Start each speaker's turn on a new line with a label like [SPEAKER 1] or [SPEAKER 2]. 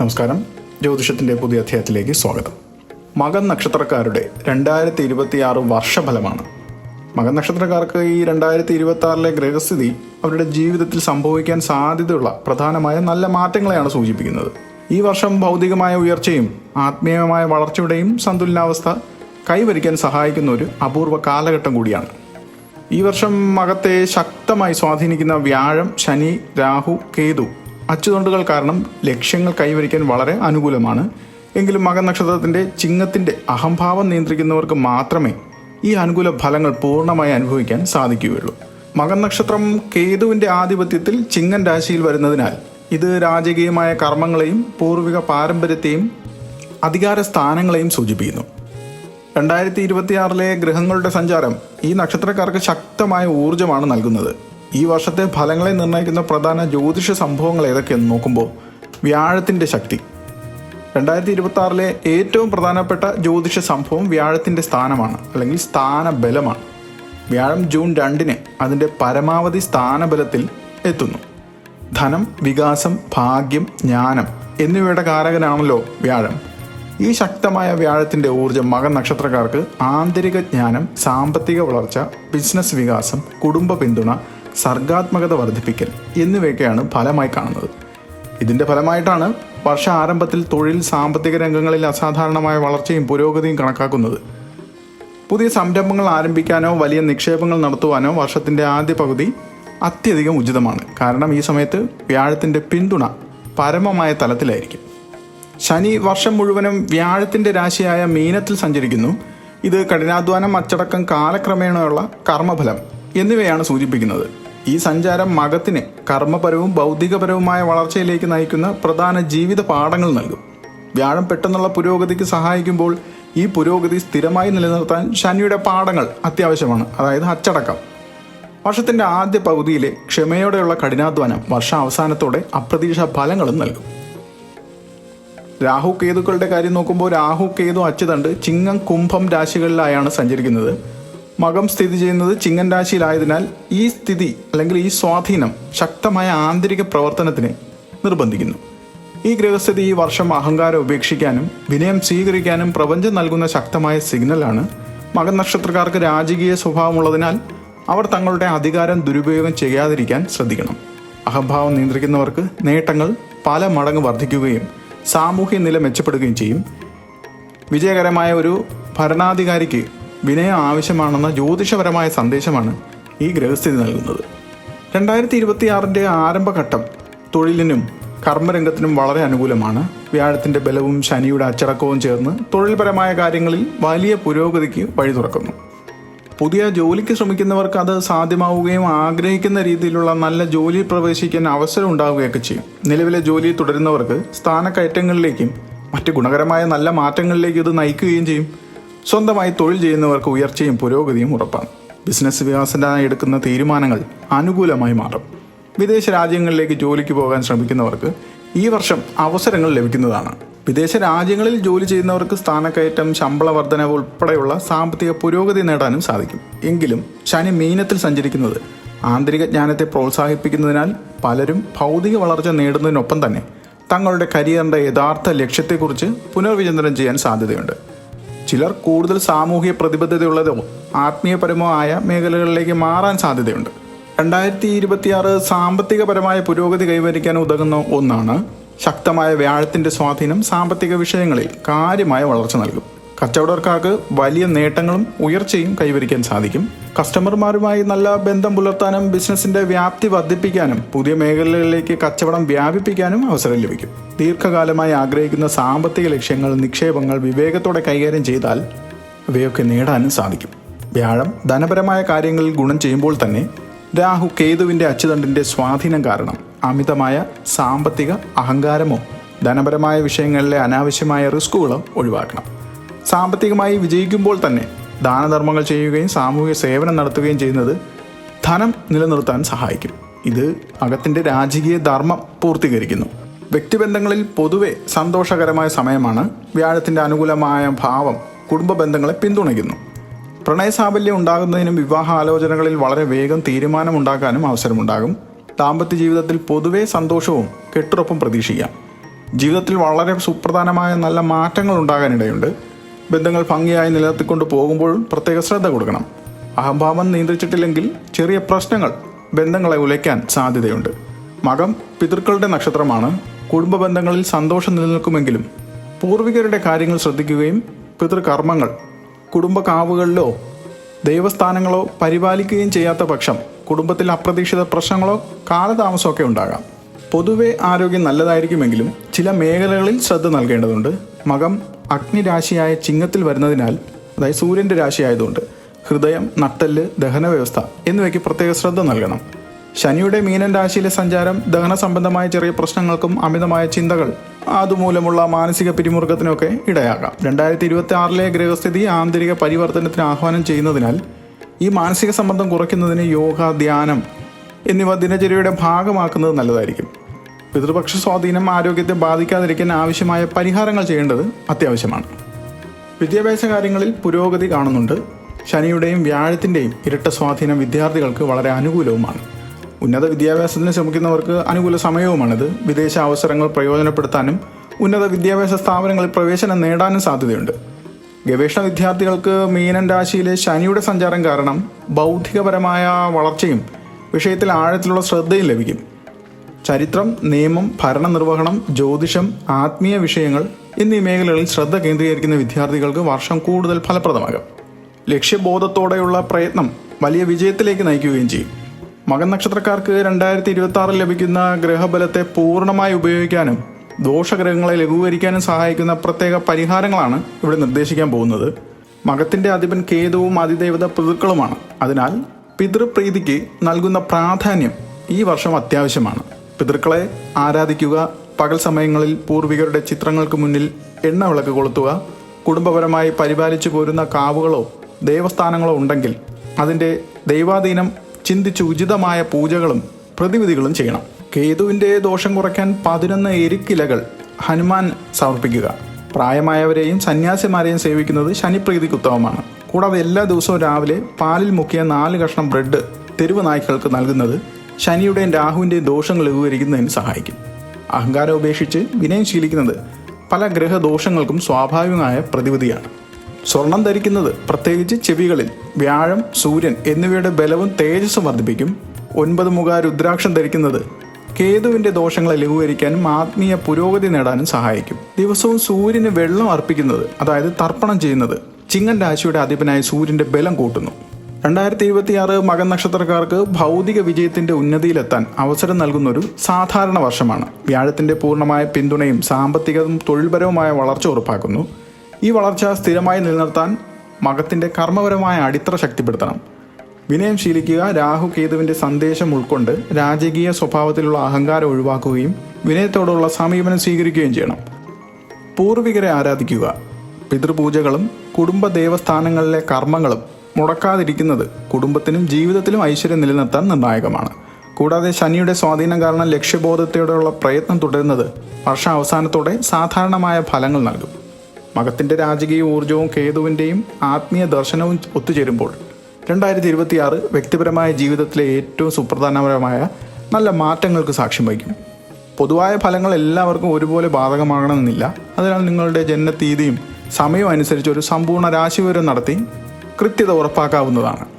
[SPEAKER 1] നമസ്കാരം. ജ്യോതിഷത്തിന്റെ പുതിയ അധ്യായത്തിലേക്ക് സ്വാഗതം. മകൻ നക്ഷത്രക്കാരുടെ രണ്ടായിരത്തി ഇരുപത്തി ആറ് വർഷഫലമാണ്. മകൻ നക്ഷത്രക്കാർക്ക് ഈ രണ്ടായിരത്തി ഇരുപത്തി ഗ്രഹസ്ഥിതി അവരുടെ ജീവിതത്തിൽ സംഭവിക്കാൻ സാധ്യതയുള്ള പ്രധാനമായ നല്ല മാറ്റങ്ങളെയാണ് സൂചിപ്പിക്കുന്നത്. ഈ വർഷം ഭൗതികമായ ഉയർച്ചയും ആത്മീയമായ വളർച്ചയുടെയും സന്തുലനാവസ്ഥ കൈവരിക്കാൻ സഹായിക്കുന്ന ഒരു അപൂർവ കാലഘട്ടം കൂടിയാണ്. ഈ വർഷം മകത്തെ ശക്തമായി സ്വാധീനിക്കുന്ന വ്യാഴം ശനി രാഹു കേതു അച്ചുതൊണ്ടുകൾ കാരണം ലക്ഷ്യങ്ങൾ കൈവരിക്കാൻ വളരെ അനുകൂലമാണ്. എങ്കിലും മകൻ നക്ഷത്രത്തിന്റെ ചിങ്ങത്തിന്റെ അഹംഭാവം നിയന്ത്രിക്കുന്നവർക്ക് മാത്രമേ ഈ അനുകൂല ഫലങ്ങൾ പൂർണമായി അനുഭവിക്കാൻ സാധിക്കുകയുള്ളൂ. മകൻ നക്ഷത്രം കേതുവിന്റെ ആധിപത്യത്തിൽ ചിങ്ങൻ രാശിയിൽ വരുന്നതിനാൽ ഇത് രാജകീയമായ കർമ്മങ്ങളെയും പൂർവിക പാരമ്പര്യത്തെയും അധികാര സ്ഥാനങ്ങളെയും സൂചിപ്പിക്കുന്നു. രണ്ടായിരത്തി ഇരുപത്തിയാറിലെ ഗ്രഹങ്ങളുടെ സഞ്ചാരം ഈ നക്ഷത്രക്കാർക്ക് ശക്തമായ ഊർജമാണ് നൽകുന്നത്. ഈ വർഷത്തെ ഫലങ്ങളെ നിർണയിക്കുന്ന പ്രധാന ജ്യോതിഷ സംഭവങ്ങൾ ഏതൊക്കെയെന്ന് നോക്കുമ്പോൾ വ്യാഴത്തിന്റെ ശക്തി. രണ്ടായിരത്തി ഇരുപത്തി ആറിലെ ഏറ്റവും പ്രധാനപ്പെട്ട ജ്യോതിഷ സംഭവം വ്യാഴത്തിന്റെ സ്ഥാനമാണ് അല്ലെങ്കിൽ സ്ഥാനബലമാണ്. വ്യാഴം ജൂൺ രണ്ടിന് അതിന്റെ പരമാവധി സ്ഥാനബലത്തിൽ എത്തുന്നു. ധനം വികാസം ഭാഗ്യം ജ്ഞാനം എന്നിവയുടെ കാരകനാണല്ലോ വ്യാഴം. ഈ ശക്തമായ വ്യാഴത്തിന്റെ ഊർജം മകൻ നക്ഷത്രക്കാർക്ക് ആന്തരിക ജ്ഞാനം സാമ്പത്തിക വളർച്ച ബിസിനസ് വികാസം കുടുംബ പിന്തുണ സർഗാത്മകത വർദ്ധിപ്പിക്കൽ എന്നിവയൊക്കെയാണ് ഫലമായി കാണുന്നത്. ഇതിന്റെ ഫലമായിട്ടാണ് വർഷ ആരംഭത്തിൽ തൊഴിൽ സാമ്പത്തിക രംഗങ്ങളിൽ അസാധാരണമായ വളർച്ചയും പുരോഗതിയും കണക്കാക്കുന്നത്. പുതിയ സംരംഭങ്ങൾ ആരംഭിക്കാനോ വലിയ നിക്ഷേപങ്ങൾ നടത്തുവാനോ വർഷത്തിന്റെ ആദ്യ പകുതി അത്യധികം ഉചിതമാണ്. കാരണം ഈ സമയത്ത് വ്യാഴത്തിന്റെ പിന്തുണ പരമമായ തലത്തിലായിരിക്കും. ശനി വർഷം മുഴുവനും വ്യാഴത്തിന്റെ രാശിയായ മീനത്തിൽ സഞ്ചരിക്കുന്നു. ഇത് കഠിനാധ്വാനം അച്ചടക്കം കാലക്രമേണയുള്ള കർമ്മഫലം എന്നിവയാണ് സൂചിപ്പിക്കുന്നത്. ഈ സഞ്ചാരം മകത്തിന് കർമ്മപരവും ഭൗതികപരവുമായ വളർച്ചയിലേക്ക് നയിക്കുന്ന പ്രധാന ജീവിത പാഠങ്ങൾ നൽകും. വ്യാഴം പെട്ടെന്നുള്ള പുരോഗതിക്ക് സഹായിക്കുമ്പോൾ ഈ പുരോഗതി സ്ഥിരമായി നിലനിർത്താൻ ശനിയുടെ പാഠങ്ങൾ അത്യാവശ്യമാണ് അതായത് അച്ചടക്കം. വർഷത്തിന്റെ ആദ്യ പകുതിയിലെ ക്ഷമയോടെയുള്ള കഠിനാധ്വാനം വർഷ അവസാനത്തോടെ അപ്രതീക്ഷ ഫലങ്ങളും നൽകും. രാഹു കേതുക്കളുടെ കാര്യം നോക്കുമ്പോൾ രാഹു കേതു അച്ചുതണ്ട് ചിങ്ങം കുംഭം രാശികളിലായാണ് സഞ്ചരിക്കുന്നത്. മകം സ്ഥിതി ചെയ്യുന്നത് ചിങ്ങൻ രാശിയിലായതിനാൽ ഈ സ്ഥിതി അല്ലെങ്കിൽ ഈ സ്വാധീനം ശക്തമായ ആന്തരിക പ്രവർത്തനത്തിന് നിർബന്ധിക്കുന്നു. ഈ ഗ്രഹസ്ഥിതി ഈ വർഷം അഹങ്കാരം ഉപേക്ഷിക്കാനും വിനയം സ്വീകരിക്കാനും പ്രപഞ്ചം നൽകുന്ന ശക്തമായ സിഗ്നലാണ് മകൻ നക്ഷത്രക്കാർക്ക് രാജകീയ സ്വഭാവമുള്ളതിനാൽ അവർ തങ്ങളുടെ അധികാരം ദുരുപയോഗം ചെയ്യാതിരിക്കാൻ ശ്രദ്ധിക്കണം. അഹംഭാവം നിയന്ത്രിക്കുന്നവർക്ക് നേട്ടങ്ങൾ പല മടങ്ങ് വർദ്ധിക്കുകയും സാമൂഹ്യ നില മെച്ചപ്പെടുകയും ചെയ്യും. വിജയകരമായ ഒരു ഭരണാധികാരിക്ക് വിനയം ആവശ്യമാണെന്ന ജ്യോതിഷപരമായ സന്ദേശമാണ് ഈ ഗ്രഹസ്ഥിതി നൽകുന്നത്. രണ്ടായിരത്തി ഇരുപത്തിയാറിന്റെ ആരംഭഘട്ടം തൊഴിലിനും കർമ്മരംഗത്തിനും വളരെ അനുകൂലമാണ്. വ്യാഴത്തിന്റെ ബലവും ശനിയുടെ അച്ചടക്കവും ചേർന്ന് തൊഴിൽപരമായ കാര്യങ്ങളിൽ വലിയ പുരോഗതിക്ക് വഴി തുറക്കുന്നു. പുതിയ ജോലിക്ക് ശ്രമിക്കുന്നവർക്ക് അത് സാധ്യമാവുകയും ആഗ്രഹിക്കുന്ന രീതിയിലുള്ള നല്ല ജോലി പ്രവേശിക്കാൻ അവസരം ഉണ്ടാവുകയൊക്കെ ചെയ്യും. നിലവിലെ ജോലി തുടരുന്നവർക്ക് സ്ഥാനക്കയറ്റങ്ങളിലേക്കും മറ്റ് ഗുണകരമായ നല്ല മാറ്റങ്ങളിലേക്കും ഇത് നയിക്കുകയും ചെയ്യും. സ്വന്തമായി തൊഴിൽ ചെയ്യുന്നവർക്ക് ഉയർച്ചയും പുരോഗതിയും ഉറപ്പാണ്. ബിസിനസ് വികാസത്തിനായി എടുക്കുന്ന തീരുമാനങ്ങൾ അനുകൂലമായി മാറും. വിദേശ രാജ്യങ്ങളിലേക്ക് ജോലിക്ക് പോകാൻ ശ്രമിക്കുന്നവർക്ക് ഈ വർഷം അവസരങ്ങൾ ലഭിക്കുന്നതാണ്. വിദേശ രാജ്യങ്ങളിൽ ജോലി ചെയ്യുന്നവർക്ക് സ്ഥാനക്കയറ്റം ശമ്പള വർധനവ് ഉൾപ്പെടെയുള്ള സാമ്പത്തിക പുരോഗതി നേടാനും സാധിക്കും. എങ്കിലും ശനി മീനത്തിൽ സഞ്ചരിക്കുന്നത് ആന്തരിക ജ്ഞാനത്തെ പ്രോത്സാഹിപ്പിക്കുന്നതിനാൽ പലരും ഭൗതിക വളർച്ച നേടുന്നതിനൊപ്പം തന്നെ തങ്ങളുടെ കരിയറിന്റെ യഥാർത്ഥ ലക്ഷ്യത്തെക്കുറിച്ച് പുനർവിചിന്തനം ചെയ്യാൻ സാധ്യതയുണ്ട്. ചിലർ കൂടുതൽ സാമൂഹിക പ്രതിബദ്ധതയുള്ളതോ ആത്മീയപരമോ ആയ മേഖലകളിലേക്ക് മാറാൻ സാധ്യതയുണ്ട്. രണ്ടായിരത്തി ഇരുപത്തിയാറ് സാമ്പത്തികപരമായ പുരോഗതി കൈവരിക്കാൻ ഉതകുന്ന ഒന്നാണ് ശക്തമായ വ്യാഴത്തിന്റെ സ്വാധീനം സാമ്പത്തിക വിഷയങ്ങളിൽ കാര്യമായ വളർച്ച നൽകും. കച്ചവടക്കാർക്ക് വലിയ നേട്ടങ്ങളും ഉയർച്ചയും കൈവരിക്കാൻ സാധിക്കും. കസ്റ്റമർമാരുമായി നല്ല ബന്ധം പുലർത്താനും ബിസിനസിന്റെ വ്യാപ്തി വർദ്ധിപ്പിക്കാനും പുതിയ മേഖലകളിലേക്ക് കച്ചവടം വ്യാപിപ്പിക്കാനും അവസരം ലഭിക്കും. ദീർഘകാലമായി ആഗ്രഹിക്കുന്ന സാമ്പത്തിക ലക്ഷ്യങ്ങൾ നിക്ഷേപങ്ങൾ വിവേകത്തോടെ കൈകാര്യം ചെയ്താൽ ഇവയൊക്കെ നേടാനും സാധിക്കും. വ്യാഴം ധനപരമായ കാര്യങ്ങളിൽ ഗുണം ചെയ്യുമ്പോൾ തന്നെ രാഹു കേതുവിന്റെ അച്ചുതണ്ടിന്റെ സ്വാധീനം കാരണം അമിതമായ സാമ്പത്തിക അഹങ്കാരമോ ധനപരമായ വിഷയങ്ങളിലെ അനാവശ്യമായ റിസ്കുകളോ ഒഴിവാക്കണം. സാമ്പത്തികമായി വിജയിക്കുമ്പോൾ തന്നെ ദാനധർമ്മങ്ങൾ ചെയ്യുകയും സാമൂഹിക സേവനം നടത്തുകയും ചെയ്യുന്നത് ധനം നിലനിർത്താൻ സഹായിക്കും. ഇത് അകത്തിന്റെ രാജകീയ ധർമ്മം പൂർത്തീകരിക്കുന്നു. വ്യക്തിബന്ധങ്ങളിൽ പൊതുവെ സന്തോഷകരമായ സമയമാണ്. വ്യാഴത്തിന്റെ അനുകൂലമായ ഭാവം കുടുംബ ബന്ധങ്ങളെ പിന്തുണയ്ക്കുന്നു. പ്രണയസാഫല്യം ഉണ്ടാകുന്നതിനും വിവാഹ ആലോചനകളിൽ വളരെ വേഗം തീരുമാനമുണ്ടാക്കാനും അവസരമുണ്ടാകും. ദാമ്പത്യ ജീവിതത്തിൽ പൊതുവെ സന്തോഷവും കെട്ടുറപ്പും പ്രതീക്ഷിക്കാം. ജീവിതത്തിൽ വളരെ സുപ്രധാനമായ നല്ല മാറ്റങ്ങൾ ഉണ്ടാകാനിടയുണ്ട്. ബന്ധങ്ങൾ ഭംഗിയായി നിലനിർത്തിക്കൊണ്ട് പോകുമ്പോഴും പ്രത്യേക ശ്രദ്ധ കൊടുക്കണം. അഹംഭാവം നിയന്ത്രിച്ചിട്ടില്ലെങ്കിൽ ചെറിയ പ്രശ്നങ്ങൾ ബന്ധങ്ങളെ ഉലയ്ക്കാൻ സാധ്യതയുണ്ട്. മകം പിതൃക്കളുടെ നക്ഷത്രമാണ്. കുടുംബ ബന്ധങ്ങളിൽ സന്തോഷം നിലനിൽക്കുമെങ്കിലും പൂർവികരുടെ കാര്യങ്ങൾ ശ്രദ്ധിക്കുകയും പിതൃകർമ്മങ്ങൾ കുടുംബകാവുകളിലോ ദൈവസ്ഥാനങ്ങളോ പരിപാലിക്കുകയും ചെയ്യാത്ത പക്ഷം കുടുംബത്തിൽ അപ്രതീക്ഷിത പ്രശ്നങ്ങളോ കാലതാമസമൊക്കെ ഉണ്ടാകാം. പൊതുവെ ആരോഗ്യം നല്ലതായിരിക്കുമെങ്കിലും ചില മേഖലകളിൽ ശ്രദ്ധ നൽകേണ്ടതുണ്ട്. മകം അഗ്നിരാശിയായ ചിങ്ങത്തിൽ വരുന്നതിനാൽ അതായത് സൂര്യന്റെ രാശിയായതുകൊണ്ട് ഹൃദയം നട്ടൽ ദഹന വ്യവസ്ഥ എന്നിവയ്ക്ക് പ്രത്യേക ശ്രദ്ധ നൽകണം. ശനിയുടെ മീനൻ രാശിയിലെ സഞ്ചാരം ദഹന സംബന്ധമായ ചെറിയ പ്രശ്നങ്ങൾക്കും അമിതമായ ചിന്തകൾ അതുമൂലമുള്ള മാനസിക പിരിമുറുക്കത്തിനൊക്കെ ഇടയാകാം. രണ്ടായിരത്തി ഇരുപത്തി ആറിലെ ഗ്രഹസ്ഥിതി ആന്തരിക പരിവർത്തനത്തിന് ആഹ്വാനം ചെയ്യുന്നതിനാൽ ഈ മാനസിക സമ്മർദ്ദം കുറയ്ക്കുന്നതിന് യോഗ ധ്യാനം എന്നിവ ദിനചര്യയുടെ ഭാഗമാക്കുന്നത് നല്ലതായിരിക്കും. പിതൃപക്ഷ സ്വാധീനം ആരോഗ്യത്തെ ബാധിക്കാതിരിക്കാൻ ആവശ്യമായ പരിഹാരങ്ങൾ ചെയ്യേണ്ടത് അത്യാവശ്യമാണ്. വിദ്യാഭ്യാസ കാര്യങ്ങളിൽ പുരോഗതി കാണുന്നുണ്ട്. ശനിയുടെയും വ്യാഴത്തിന്റെയും ഇരട്ട സ്വാധീനം വിദ്യാർത്ഥികൾക്ക് വളരെ അനുകൂലവുമാണ്. ഉന്നത വിദ്യാഭ്യാസത്തിന് ശ്രമിക്കുന്നവർക്ക് അനുകൂല സമയവുമാണിത്. വിദേശ അവസരങ്ങൾ പ്രയോജനപ്പെടുത്താനും ഉന്നത വിദ്യാഭ്യാസ സ്ഥാപനങ്ങളിൽ പ്രവേശനം നേടാനും സാധ്യതയുണ്ട്. ഗവേഷണ വിദ്യാർത്ഥികൾക്ക് മീനൻ രാശിയിലെ ശനിയുടെ സഞ്ചാരം കാരണം ബൗദ്ധികപരമായ വളർച്ചയും വിഷയത്തിൽ ആഴത്തിലുള്ള ശ്രദ്ധയും ലഭിക്കും. ചരിത്രം നിയമം ഭരണനിർവഹണം ജ്യോതിഷം ആത്മീയ വിഷയങ്ങൾ എന്നീ മേഖലകളിൽ ശ്രദ്ധ കേന്ദ്രീകരിക്കുന്ന വിദ്യാർത്ഥികൾക്ക് വർഷം കൂടുതൽ ഫലപ്രദമാകും. ലക്ഷ്യബോധത്തോടെയുള്ള പ്രയത്നം വലിയ വിജയത്തിലേക്ക് നയിക്കുകയും ചെയ്യും. മകൻ നക്ഷത്രക്കാർക്ക് രണ്ടായിരത്തി ഇരുപത്തി ആറിൽ ലഭിക്കുന്ന ഗ്രഹബലത്തെ പൂർണമായി ഉപയോഗിക്കാനും ദോഷഗ്രഹങ്ങളെ ലഘൂകരിക്കാനും സഹായിക്കുന്ന പ്രത്യേക പരിഹാരങ്ങളാണ് ഇവിടെ നിർദ്ദേശിക്കാൻ പോകുന്നത്. മകത്തിന്റെ അധിപൻ കേതുവും അതിദേവത പിതൃക്കളുമാണ്. അതിനാൽ പിതൃപ്രീതിക്ക് നൽകുന്ന പ്രാധാന്യം ഈ വർഷം അത്യാവശ്യമാണ്. പിതൃക്കളെ ആരാധിക്കുക പകൽ സമയങ്ങളിൽ പൂർവികരുടെ ചിത്രങ്ങൾക്ക് മുന്നിൽ എണ്ണ വിളക്ക് കൊളുത്തുക കുടുംബപരമായി പരിപാലിച്ചു പോരുന്ന കാവുകളോ ദേവസ്ഥാനങ്ങളോ ഉണ്ടെങ്കിൽ അതിന്റെ ദൈവാധീനം ചിന്തിച്ച് ഉചിതമായ പൂജകളും പ്രതിവിധികളും ചെയ്യണം. കേതുവിന്റെ ദോഷം കുറയ്ക്കാൻ പതിനൊന്ന് എരിക്കിലകൾ ഹനുമാൻ സമർപ്പിക്കുക. പ്രായമായവരെയും സന്യാസിമാരെയും സേവിക്കുന്നത് ശനിപ്രീതിക്ക് ഉത്തമമാണ്. കൂടാതെ എല്ലാ ദിവസവും രാവിലെ പാലിൽ മുക്കിയ നാല് കഷ്ണം ബ്രെഡ് തെരുവ് നായ്ക്കൾക്ക് നൽകുന്നത് ശനിയുടെയും രാഹുവിന്റെയും ദോഷങ്ങൾ ലഘൂകരിക്കുന്നതിന് സഹായിക്കും. അഹങ്കാരം ഉപേക്ഷിച്ച് വിനയം ശീലിക്കുന്നത് പല ഗ്രഹദോഷങ്ങൾക്കും സ്വാഭാവികമായ പ്രതിവിധിയാണ്. സ്വർണം ധരിക്കുന്നത് പ്രത്യേകിച്ച് ചെവികളിൽ വ്യാഴം സൂര്യൻ എന്നിവയുടെ ബലവും തേജസ്സും വർദ്ധിപ്പിക്കും. ഒൻപത് മുഖ രുദ്രാക്ഷം ധരിക്കുന്നത് കേതുവിന്റെ ദോഷങ്ങളെ ലഘൂകരിക്കാനും ആത്മീയ പുരോഗതി നേടാനും സഹായിക്കും. ദിവസവും സൂര്യന് വെള്ളം അർപ്പിക്കുന്നത് അതായത് തർപ്പണം ചെയ്യുന്നത് ചിങ്ങൻ രാശിയുടെ അധിപനായ സൂര്യന്റെ ബലം കൂട്ടുന്നു. രണ്ടായിരത്തി ഇരുപത്തിയാറ് മകൻ നക്ഷത്രക്കാർക്ക് ഭൗതിക വിജയത്തിന്റെ ഉന്നതിയിലെത്താൻ അവസരം നൽകുന്ന ഒരു സാധാരണ വർഷമാണ്. വ്യാഴത്തിന്റെ പൂർണമായ പിന്തുണയും സാമ്പത്തികവും തൊഴിൽപരവുമായ വളർച്ച ഉറപ്പാക്കുന്നു. ഈ വളർച്ച സ്ഥിരമായി നിലനിർത്താൻ മകത്തിന്റെ കർമ്മപരമായ അടിത്തറ ശക്തിപ്പെടുത്തണം. വിനയം ശീലിക്കുക രാഹു കേതുവിന്റെ സന്ദേശം ഉൾക്കൊണ്ട് രാജകീയ സ്വഭാവത്തിലുള്ള അഹങ്കാരം ഒഴിവാക്കുകയും വിനയത്തോടുള്ള സമീപനം സ്വീകരിക്കുകയും ചെയ്യണം. പൂർവികരെ ആരാധിക്കുക. പിതൃപൂജകളും കുടുംബ ദേവസ്ഥാനങ്ങളിലെ കർമ്മങ്ങളും മുടക്കാതിരിക്കുന്നത് കുടുംബത്തിനും ജീവിതത്തിലും ഐശ്വര്യം നിലനിർത്താൻ നിർണായകമാണ്. കൂടാതെ ശനിയുടെ സ്വാധീനം കാരണം ലക്ഷ്യബോധത്തോടെയുള്ള പ്രയത്നം തുടരുന്നത് വർഷാവസാനത്തോടെ സാധാരണമായ ഫലങ്ങൾ നൽകും. മകത്തിന്റെ രാജകീയ ഊർജവും കേതുവിന്റെയും ആത്മീയ ദർശനവും ഒത്തുചേരുമ്പോൾ രണ്ടായിരത്തി ഇരുപത്തിയാറ് വ്യക്തിപരമായ ജീവിതത്തിലെ ഏറ്റവും സുപ്രധാനപരമായ നല്ല മാറ്റങ്ങൾക്ക് സാക്ഷ്യം വഹിക്കും പൊതുവായ ഫലങ്ങൾ എല്ലാവർക്കും ഒരുപോലെ ബാധകമാകണമെന്നില്ല. അതിനാൽ നിങ്ങളുടെ ജനനത്തീയതിയും സമയവും അനുസരിച്ച് ഒരു സമ്പൂർണ രാശിവിവരം നടത്തി കൃത്യത ഉറപ്പാക്കാവുന്നതാണ്.